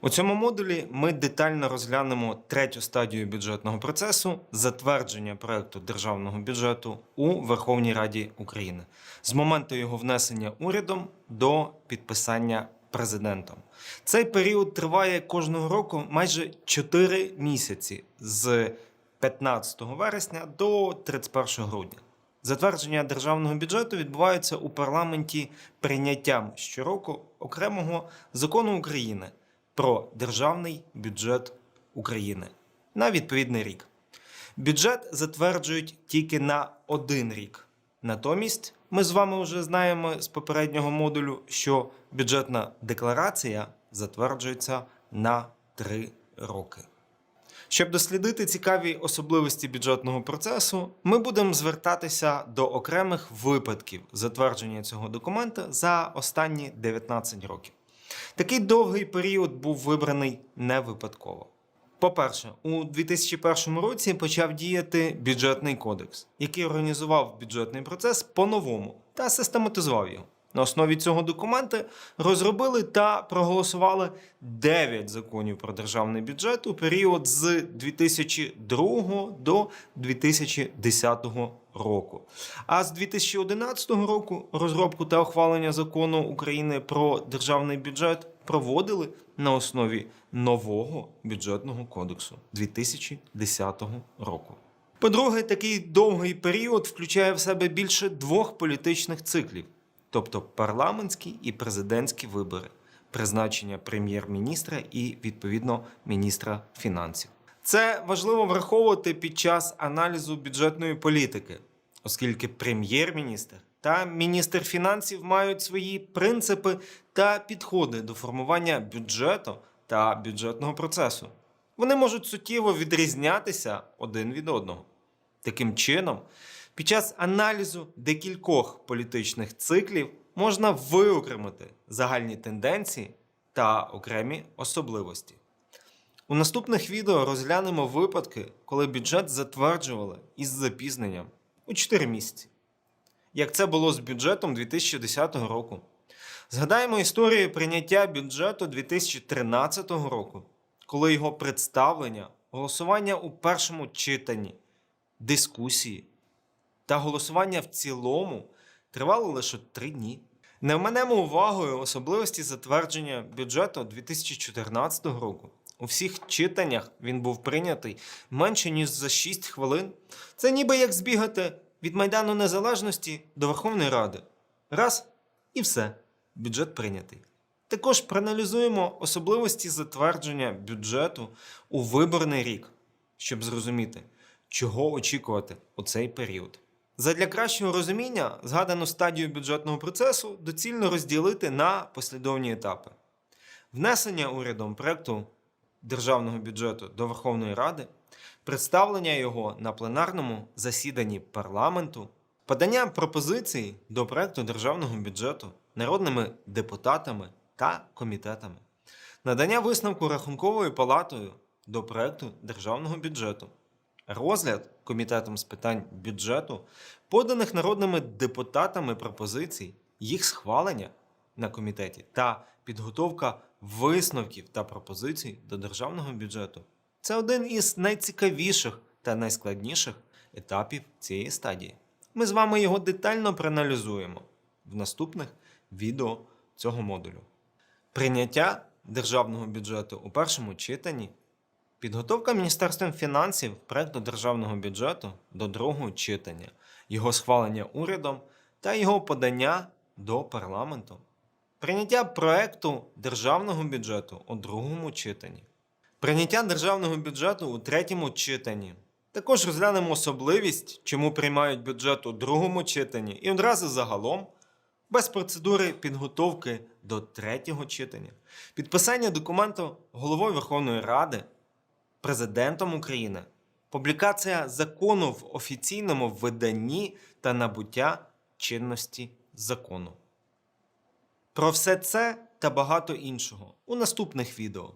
У цьому модулі ми детально розглянемо третю стадію бюджетного процесу затвердження проекту державного бюджету у Верховній Раді України з моменту його внесення урядом до підписання президентом. Цей період триває кожного року майже 4 місяці з 15 вересня до 31 грудня. Затвердження державного бюджету відбувається у парламенті прийняттям щороку окремого закону України про державний бюджет України на відповідний рік. Бюджет затверджують тільки на один рік. Натомість ми з вами вже знаємо з попереднього модулю, що бюджетна декларація затверджується на три роки. Щоб дослідити цікаві особливості бюджетного процесу, ми будемо звертатися до окремих випадків затвердження цього документа за останні 19 років. Такий довгий період був вибраний не випадково. По-перше, у 2001 році почав діяти бюджетний кодекс, який організував бюджетний процес по-новому та систематизував його. На основі цього документа розробили та проголосували 9 законів про державний бюджет у період з 2002 до 2010 року. А з 2011 року розробку та ухвалення закону України про державний бюджет проводили на основі нового бюджетного кодексу 2010 року. По-друге, такий довгий період включає в себе більше двох політичних циклів, тобто парламентські і президентські вибори, призначення прем'єр-міністра і відповідно міністра фінансів. Це важливо враховувати під час аналізу бюджетної політики, оскільки прем'єр-міністр та міністр фінансів мають свої принципи та підходи до формування бюджету та бюджетного процесу. Вони можуть суттєво відрізнятися один від одного. Таким чином, під час аналізу декількох політичних циклів можна виокремити загальні тенденції та окремі особливості. У наступних відео розглянемо випадки, коли бюджет затверджували із запізненням у 4 місяці, як це було з бюджетом 2010 року. Згадаємо історію прийняття бюджету 2013 року, коли його представлення, голосування у першому читанні, дискусії та голосування в цілому тривало лише 3 дні. Не вманемо увагою особливості затвердження бюджету 2014 року. У всіх читаннях він був прийнятий менше ніж за 6 хвилин. Це ніби як збігати від Майдану Незалежності до Верховної Ради. Раз і все. Бюджет прийнятий. Також проаналізуємо особливості затвердження бюджету у виборний рік, щоб зрозуміти, чого очікувати у цей період. Задля кращого розуміння згадану стадію бюджетного процесу доцільно розділити на послідовні етапи: внесення урядом проекту державного бюджету до Верховної Ради, представлення його на пленарному засіданні парламенту, подання пропозицій до проекту державного бюджету народними депутатами та комітетами, надання висновку рахунковою палатою до проекту державного бюджету, розгляд комітетом з питань бюджету, поданих народними депутатами пропозицій, їх схвалення на комітеті та підготовка висновків та пропозицій до державного бюджету. Це один із найцікавіших та найскладніших етапів цієї стадії. Ми з вами його детально проаналізуємо в наступних відео цього модулю. Прийняття державного бюджету у першому читанні, підготовка Міністерством фінансів проекту державного бюджету до другого читання, його схвалення урядом та його подання до парламенту. Прийняття проекту державного бюджету у другому читанні. Прийняття державного бюджету у третьому читанні. Також розглянемо особливість, чому приймають бюджет у другому читанні і одразу загалом, без процедури підготовки до третього читання, підписання документу головою Верховної Ради, президентом України, публікація закону в офіційному виданні та набуття чинності закону. Про все це та багато іншого у наступних відео.